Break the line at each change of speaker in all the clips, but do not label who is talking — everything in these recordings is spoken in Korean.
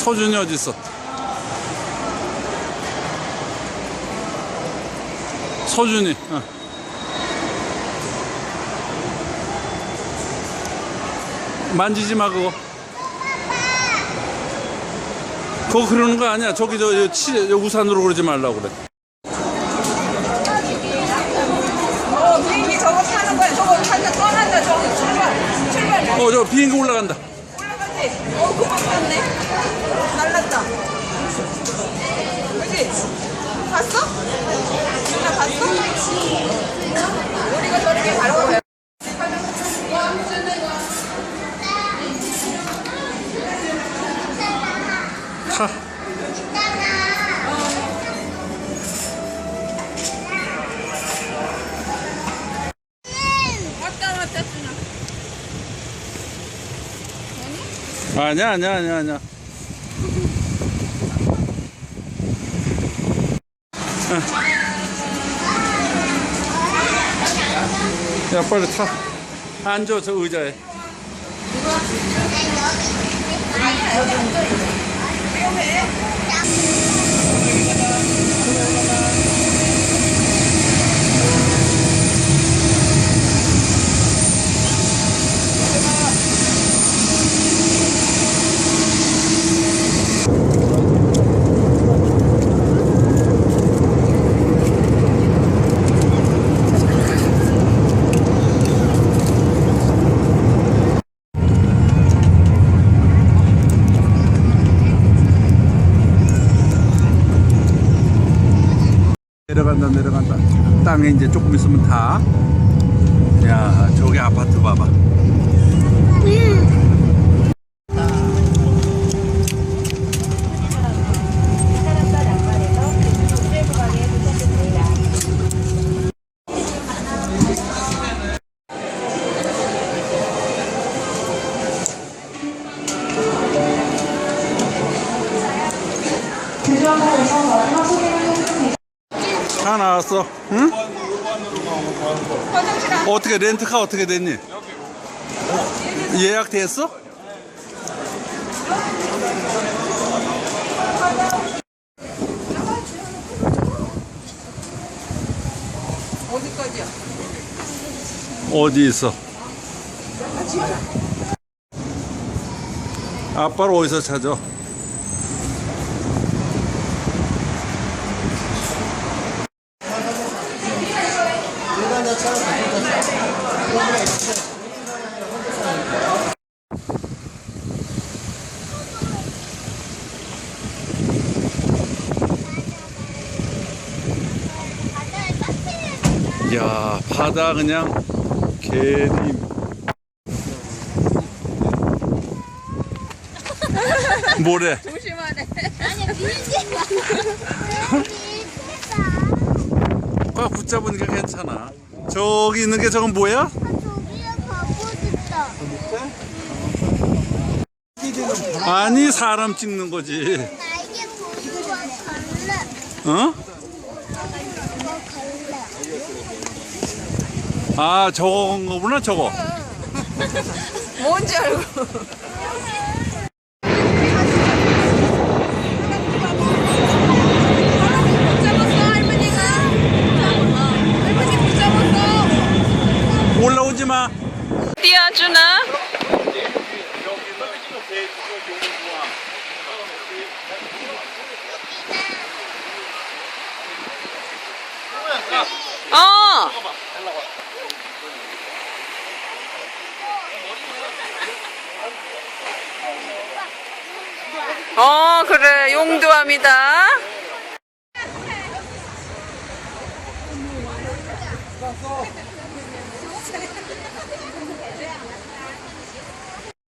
서준이 어디 있어? 서준이. 어. 만지지 마 그거. 그거 그러는 거 아니야. 저기 저, 저 치, 저 우산으로 그러지 말라고 그래.
어, 비행기 저거 타는 거야. 저거 타자 떠난다. 저거 출발. 출발.
어, 저 비행기 올라간다.
올라가지. 어, 그만 갔네. 그지? 봤어? 누나 봤어? 우리가 저렇게 누나.
아니야, 아니야, 아니야, 아니야. 야, 빨리 타. 앉아, 저 의자에. 내려간다, 내려간다. 땅에 이제 조금 있으면 다. 야, 저기 아파트 봐봐. 다 나왔어. 응? 어떻게 렌트카 어떻게 됐니? 예약 됐어?
어디까지야?
어디 있어? 아빠를 어디서 찾아? 야 바다 그냥 개림 뭐래
조심하네.
아니 밀지마 밀지 마
꽉 붙잡으니까 괜찮아 저기 있는 게 저건 뭐야?
싶다
아니 사람 찍는 거지
날개 보고 갈래
어?
뭐 갈래
아 저건 거구나 저거
뭔지 알고.
올라오지 마
띄워주나? 어. 어 그래 용두암이다.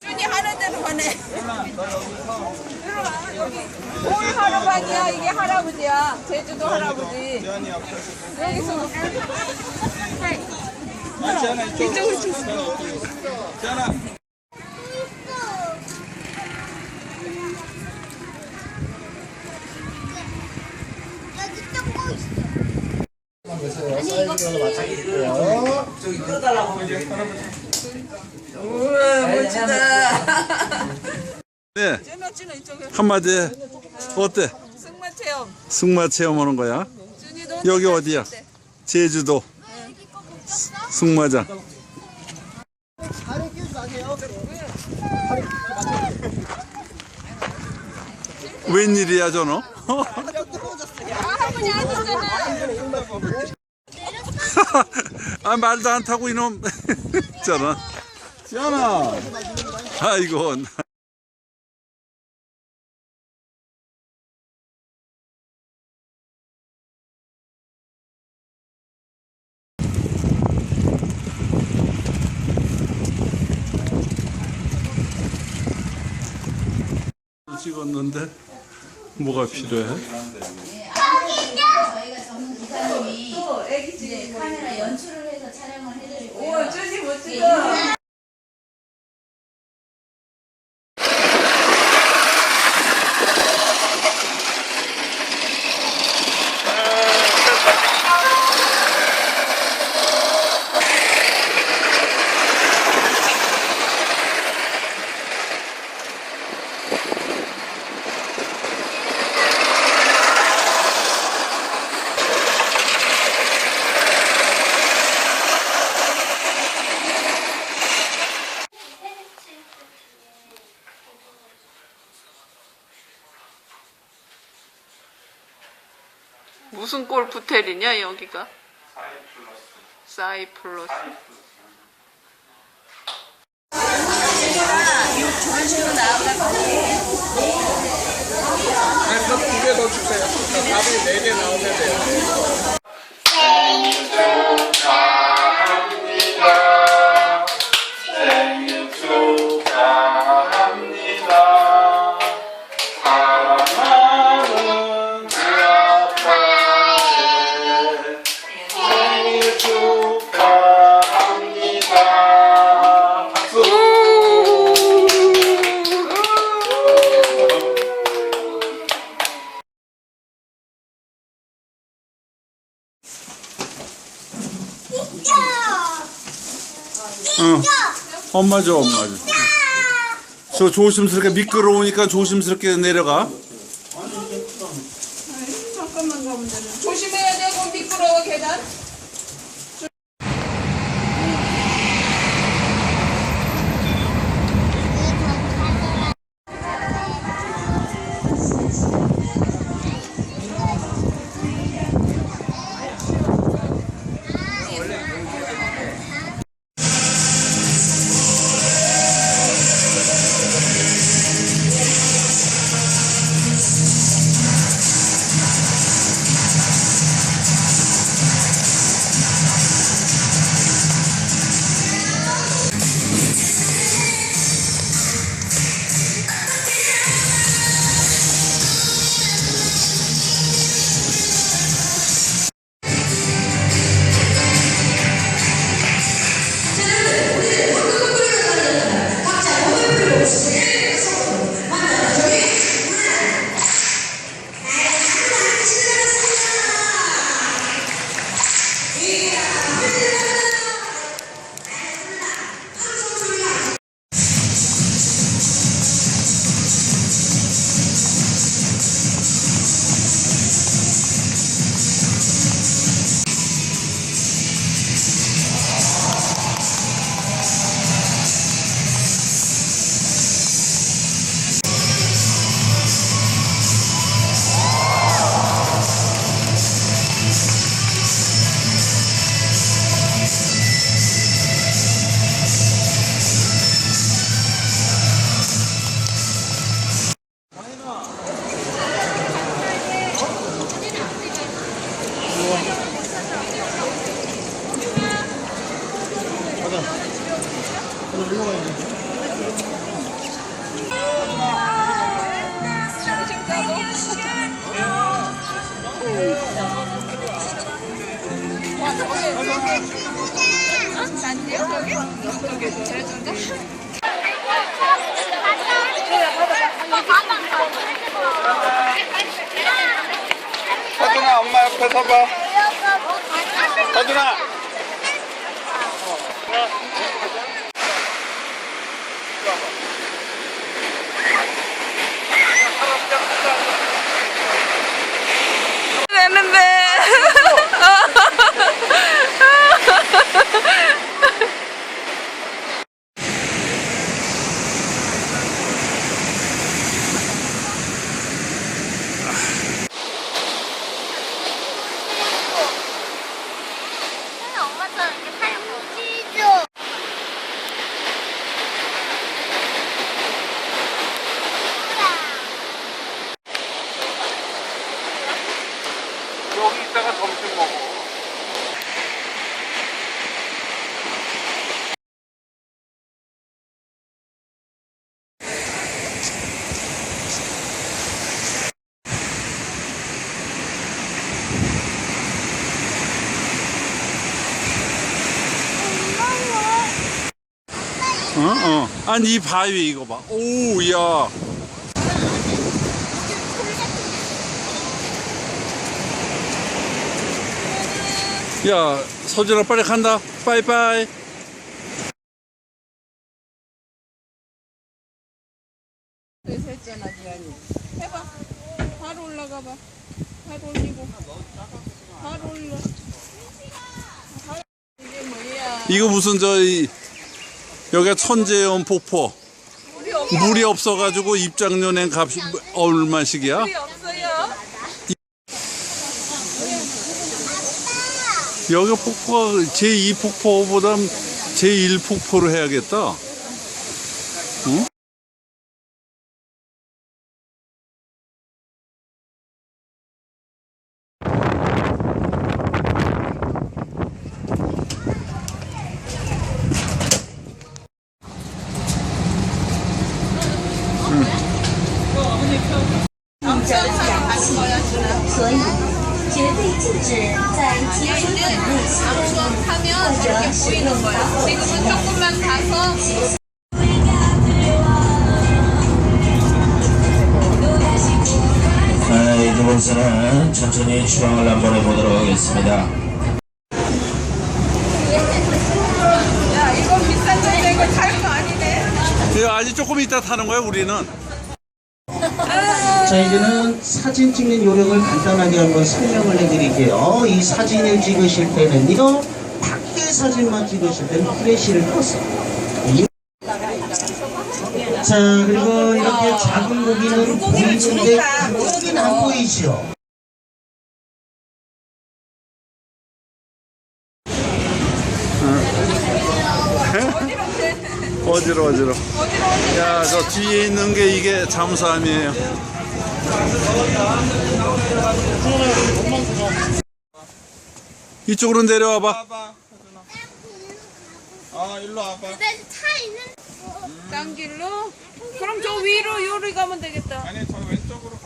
준이 하는 대로 가네. 들어와 여기 올 할아버지야 이게 할아버지야 제주도 할아버지. 여기서 이쪽으로 쳤어.
여기 쫓고 있어
우와 멋지다.
네
쟤는
승마치는 이쪽에
한마디 해. 어때?
승마 체험.
승마 체험하는 거야? 여기 어디야? 제주도 승마장. 웬일이야 저너?
아
말도 안 타고 이놈 있잖아.
지연아
아이고. 찍었는데 뭐가 필요해?
저희가 전문 기사님이 이제 카메라 연출을 해서 촬영을 해드리고요.
오 준이 멋지다. 무슨 골프텔이냐 여기가? 사이플러스.
두개더 주세요 답이 네개 나오면
응. 엄마 줘, 엄마 줘. 저 조심스럽게 미끄러우니까 조심스럽게 내려가.
잘해준다?
서준아 엄마 옆에 서봐 서준아 왜 맨맨 어, 어. 아니, 이 바위 이거 봐. 오, 야. 야, 서준아 빨리 간다. 빠이빠이.
그래서 했잖아, 지안이. 해봐. 바로 올라가 봐. 바로 올리고. 바로 올려. 바로- 이게 뭐야?
이거 무슨 저 이 여기가 천재연 폭포. 물이 없어가지고 입장료낸 값이 얼마씩이야? 여기 폭포가 제2 폭포보다 제1 폭포로 해야겠다. 응?
네, 이제부터는 천천히 추방을 한번 해보도록 하겠습니다.
야 이거 비싼 돈데 이거 탈거 아니네.
이거 아직 조금 이따 타는 거야 우리는.
자 이제는 사진 찍는 요령을 간단하게 한번 설명을 해드릴게요. 이 사진을 찍으실 때는요 밖에 사진만 찍으실 때는 꺼서 이- 자 그리고 이렇게 작은 고기는 보이는데 크긴 안 보이죠.
어지러 어지러. 야 저 뒤에 있는 게 이게 잠수함이에요. 이쪽으로 내려와봐.
와봐 아 일로 와봐
차 있는
딴 길로? 그럼 저 위로 요리 가면 되겠다.
아니 저 왼쪽으로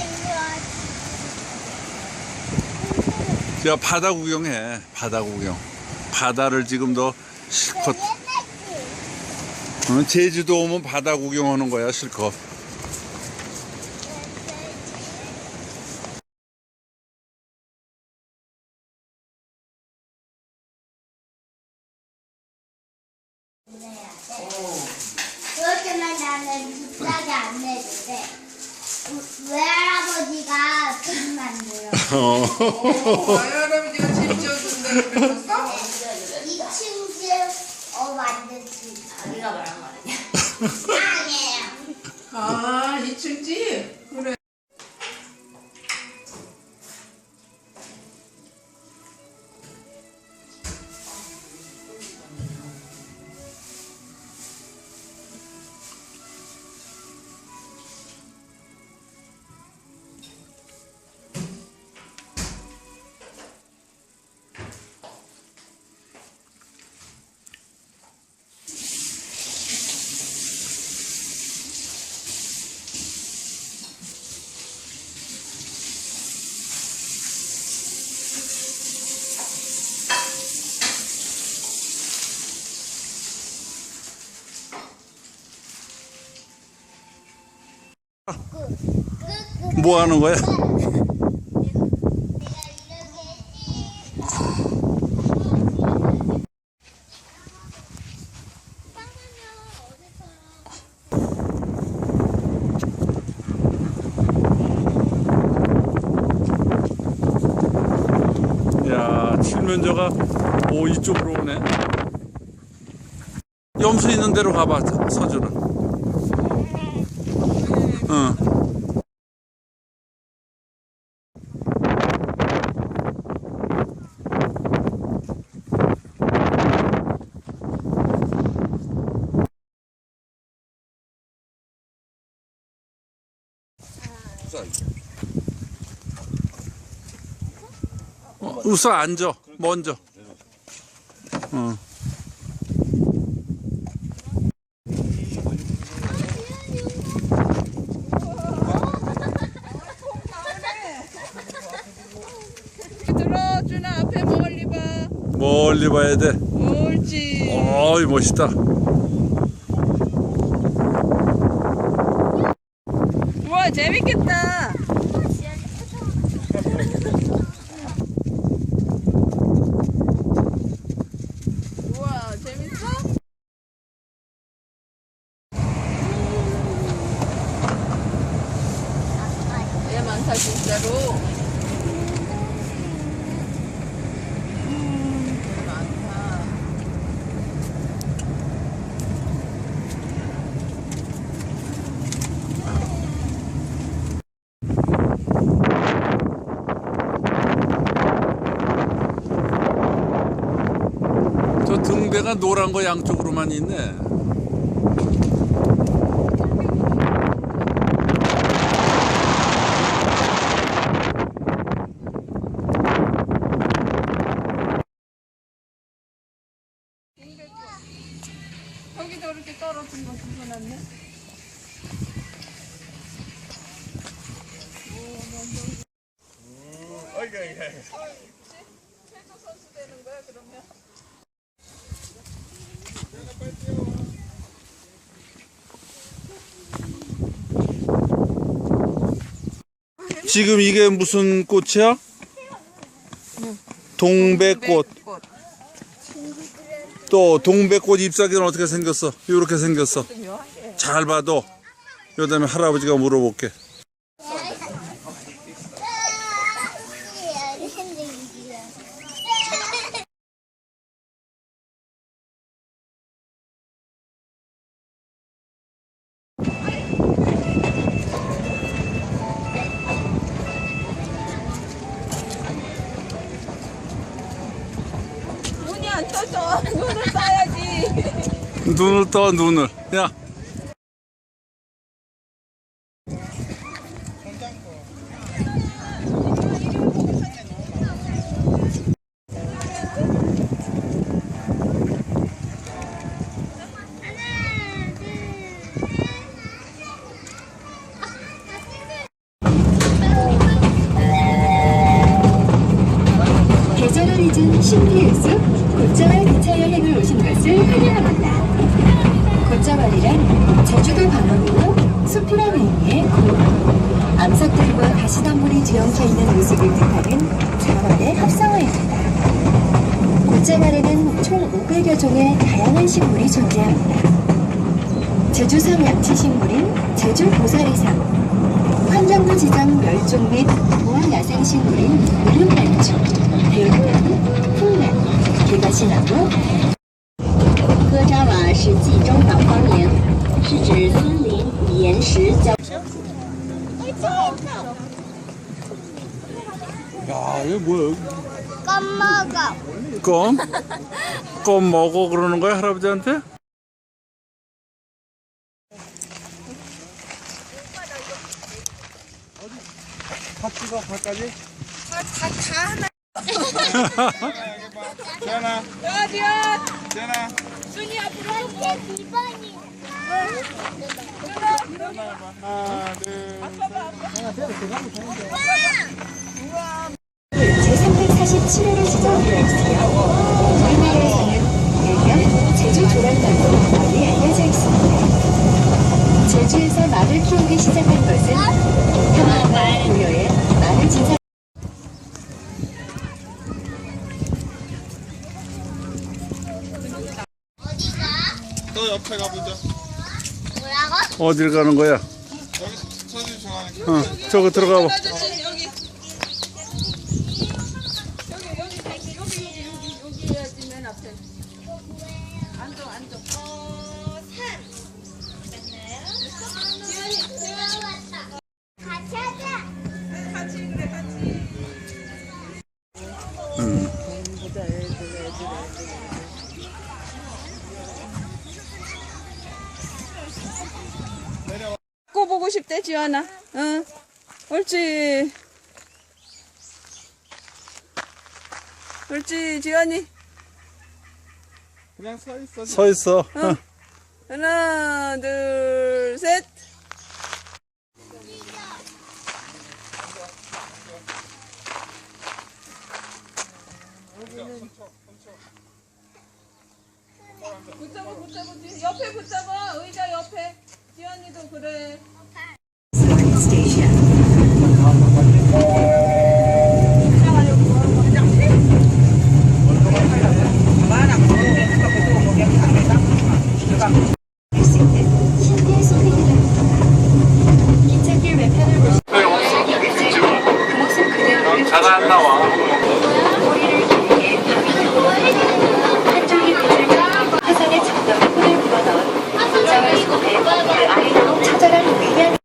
이리 와.
야 바다 구경해. 바다 구경. 바다를 지금 더 실컷. 어, 제주도 오면 바다 구경하는 거야 실컷.
그렇게만 나는 비싸게 안 내도 돼. 외할아버지가 돈 만들어.
할아버지가 집 지어준다고 그랬었어?
2층 집 어, 만들 수 있어.
우리가 말한 거 아니야?
아니에요.
아 2층 집?
뭐 하는 거야? 야, 칠면조가 오 이쪽으로 오네. 염소 있는 대로 가봐 서주는. 응. 어. 어, 우선 앉아 먼저. 어.
들어 준아 앞에 멀리 봐
멀리 봐야 돼.
옳지
어이 멋있다.
우와 재밌겠다 우와 재밌어? 얘 많다 진짜로 얘 많다
저 등대가 노란 거 양쪽으로만 있네.
여기도 이렇게 떨어진 거 주워놨네 체조 선수 되는 거야 그러면?
지금 이게 무슨 꽃이야? 동백꽃. 또 동백꽃 잎사귀는 어떻게 생겼어? 이렇게 생겼어. 잘 봐도. 요 다음에 할아버지가 물어볼게.
떠져 눈을 떠야지
눈을 떠 눈을. 야.
방언으로 숲이란 의미의 구. 암석들과 가시덤불이 뒤엉켜 있는 모습을 뜻하는 자월의 합성어입니다. 곶자왈에는 총 500여 종의 다양한 식물이 존재합니다. 제주성 양치식물인 제주 고사리상, 환경부 지정 멸종 및 보호야생식물인 무릉난초, 대웅나무, 풍나무, 개가시나무,
科扎瓦是冀中岛方言，是指森林、 岩石交。
야, 이거 뭐야?
껌먹어.
껌? 껌 먹어 그러는 거야 할아버지한테?
팥죽어 팥까지?
어디야
지현아
순이 앞으로
이렇게 기본이.
하나 둘
제347회를 지정하고 있으며 우리나라에서는 일명 제주 조랑말로 널리 알려져 있습니다. 제주에서 말을 키우기 시작한 것은 현대 고려의 말을 진사
너 옆에 가보자?
어딜 가는 거야? 어, 저거 들어가 봐.
옳지 지연이.
그냥 서 있어.
서 있어. 어.
하나 둘 셋. 붙잡아 붙잡아 옆에 붙잡아 의자 옆에 지연이도 그래.
스테이션. 할수 있는 신비의 소리들은 긴장길 외편을 보시 그 모습 그대로를
잘안 나와.
머리를 길게 바위로 한쪽이 빛을 잡고 화산의 정답에 손을 불어넣은 긴장을 속에 그 아래로 처절한 그냥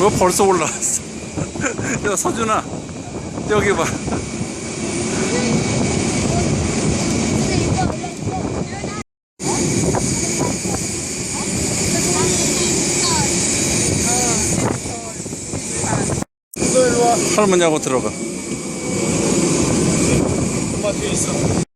왜 벌써 올라왔어? 야 서준아 여기 봐. 할머니하고 들어가.
엄마 뒤에 있어.